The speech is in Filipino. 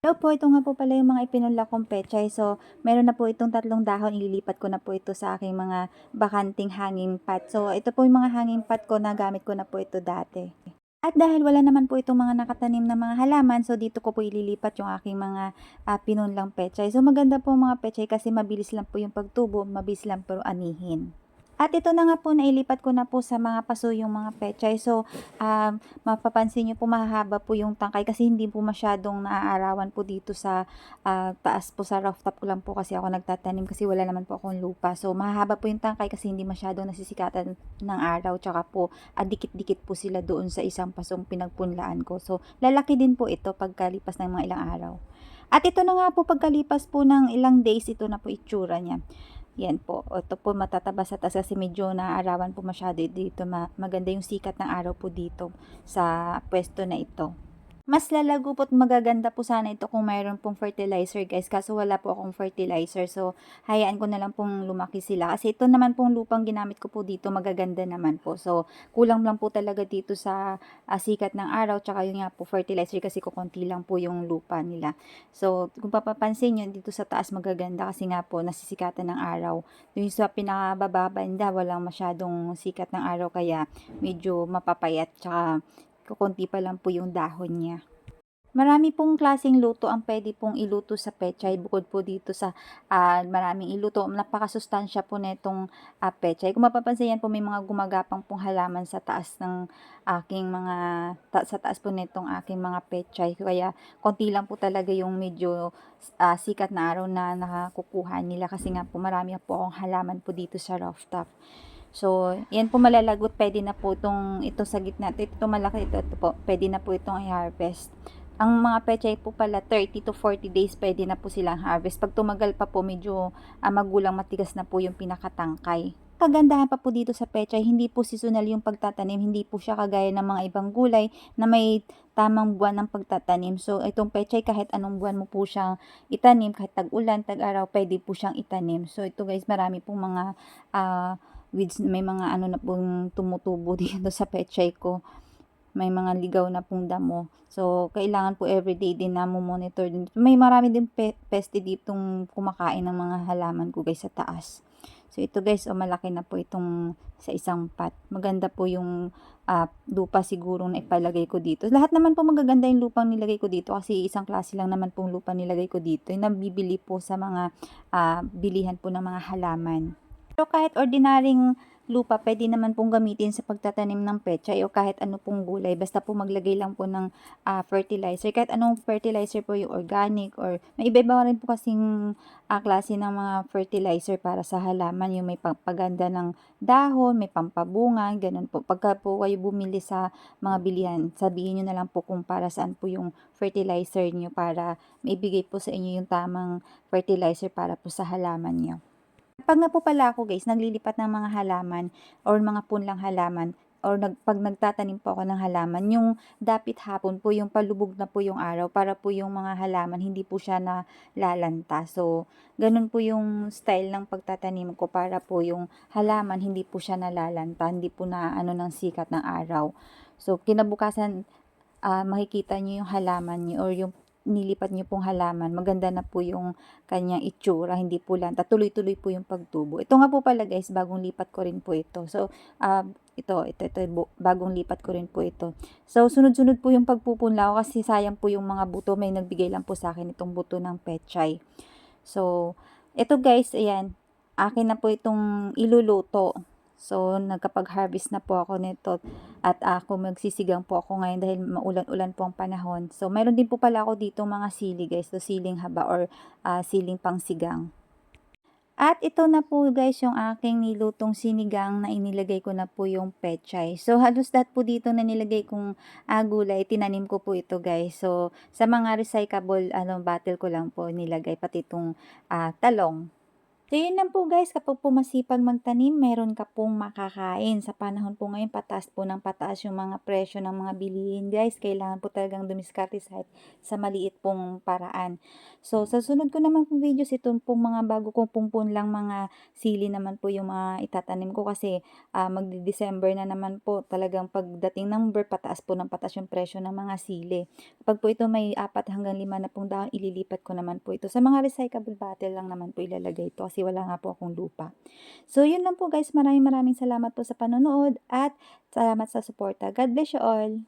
Hello po, ito nga po pala yung mga ipinunla kong pechay. So, meron na po itong tatlong dahon. Ililipat ko na po ito sa aking mga bakanting hanging pot. So, ito po yung mga hanging pot ko na gamit ko na po ito dati. At dahil wala naman po itong mga nakatanim na mga halaman, so dito ko po ililipat yung aking mga uh, pinunlang pechay. So maganda po mga pechay kasi mabilis lang po yung pagtubo, mabilis lang po anihin. At ito na nga po, nailipat ko na po sa mga paso yung mga pechay. So, um, mapapansin nyo po mahaba po yung tangkay kasi hindi po masyadong naaarawan po dito sa uh, taas po sa rooftop ko lang po kasi ako nagtatanim kasi wala naman po akong lupa. So, mahaba po yung tangkay kasi hindi masyadong nasisikatan ng araw. Tsaka po, uh, dikit-dikit po sila doon sa isang pasong pinagpunlaan ko. So, lalaki din po ito pagkalipas ng mga ilang araw. At ito na nga po pagkalipas po ng ilang days, ito na po itsura niya. Yan po. Ito po matataba sa taas kasi medyo naaarawan po masyado dito. maganda yung sikat ng araw po dito sa pwesto na ito. Mas lalago po't magaganda po sana ito kung mayroon pong fertilizer guys. Kaso wala po akong fertilizer. So, hayaan ko na lang pong lumaki sila. Kasi ito naman pong lupang ginamit ko po dito, magaganda naman po. So, kulang lang po talaga dito sa uh, sikat ng araw. Tsaka yun nga po fertilizer kasi kukunti lang po yung lupa nila. So, kung papapansin nyo, dito sa taas magaganda kasi nga po nasisikatan ng araw. Yung sa pinakababa banda, walang masyadong sikat ng araw kaya medyo mapapayat. Tsaka kukunti pa lang po yung dahon niya. Marami pong klaseng luto ang pwede pong iluto sa pechay bukod po dito sa uh, maraming iluto. Napakasustansya po netong uh, pechay. Kung mapapansin yan po may mga gumagapang pong halaman sa taas ng aking mga ta, sa taas po netong aking mga pechay. Kaya konti lang po talaga yung medyo uh, sikat na araw na nakakukuha nila kasi nga po marami po akong halaman po dito sa rooftop. So, yan po malalagot. Pwede na po itong, ito sa gitna. Ito, ito malaki. Ito, ito po. Pwede na po itong i-harvest. Ang mga pechay po pala, 30 to 40 days pwede na po silang harvest. Pag tumagal pa po, medyo uh, magulang matigas na po yung pinakatangkay. Kagandahan pa po dito sa pechay, hindi po seasonal yung pagtatanim. Hindi po siya kagaya ng mga ibang gulay na may tamang buwan ng pagtatanim. So, itong pechay, kahit anong buwan mo po siyang itanim, kahit tag-ulan, tag-araw, pwede po siyang itanim. So, ito guys, marami pong mga uh, weeds, may mga ano na pong tumutubo dito sa pechay ko. May mga ligaw na pong damo. So, kailangan po everyday din na monitor din. May marami din pe peste ditong kumakain ng mga halaman ko guys sa taas. So, ito guys, oh, malaki na po itong sa isang pot. Maganda po yung uh, lupa siguro na ipalagay ko dito. Lahat naman po magaganda yung lupang nilagay ko dito kasi isang klase lang naman pong lupa nilagay ko dito. Yung nabibili po sa mga uh, bilihan po ng mga halaman. Pero kahit ordinaryong lupa, pwede naman pong gamitin sa pagtatanim ng pechay o kahit ano pong gulay. Basta po maglagay lang po ng uh, fertilizer. Kahit anong fertilizer po yung organic or may iba-iba rin po kasing uh, klase ng mga fertilizer para sa halaman. Yung may pagpaganda ng dahon, may pampabunga, ganun po. Pagka po kayo bumili sa mga bilihan, sabihin nyo na lang po kung para saan po yung fertilizer nyo para maibigay po sa inyo yung tamang fertilizer para po sa halaman nyo. Pag nga po pala ako guys, naglilipat ng mga halaman or mga punlang halaman or nag, pag nagtatanim po ako ng halaman, yung dapit hapon po, yung palubog na po yung araw para po yung mga halaman, hindi po siya na lalanta. So, ganun po yung style ng pagtatanim ko para po yung halaman, hindi po siya nalalanta, hindi po na ano ng sikat ng araw. So, kinabukasan, uh, makikita nyo yung halaman nyo or yung nilipat niyo pong halaman, maganda na po yung kanyang itsura, hindi po lanta, tuloy-tuloy po yung pagtubo. Ito nga po pala guys, bagong lipat ko rin po ito. So, uh, ito, ito, ito, bagong lipat ko rin po ito. So, sunod-sunod po yung pagpupunla ko kasi sayang po yung mga buto, may nagbigay lang po sa akin itong buto ng pechay. So, ito guys, ayan, akin na po itong iluluto. So, nagkapag-harvest na po ako nito at ako magsisigang po ako ngayon dahil maulan-ulan po ang panahon. So, mayroon din po pala ako dito mga sili guys. So, siling haba or uh, siling pangsigang. At ito na po guys yung aking nilutong sinigang na inilagay ko na po yung pechay. So halos lahat po dito na nilagay kong uh, gulay, tinanim ko po ito guys. So sa mga recyclable ano, bottle ko lang po nilagay pati itong uh, talong. Yun lang po guys, kapag po masipag magtanim, meron ka pong makakain. Sa panahon po ngayon, pataas po ng pataas yung mga presyo ng mga bilihin guys. Kailangan po talagang dumiskarte sa, sa maliit pong paraan. So, sa sunod ko naman pong videos, ito pong mga bago kong pumpun lang mga sili naman po yung mga itatanim ko kasi uh, magdi-December na naman po talagang pagdating ng November, pataas po ng pataas yung presyo ng mga sili. Kapag po ito may apat hanggang lima na pong dahon, ililipat ko naman po ito. Sa mga recyclable bottle lang naman po ilalagay ito kasi kasi wala nga po akong lupa. So, yun lang po guys. Maraming maraming salamat po sa panonood at salamat sa suporta. God bless you all.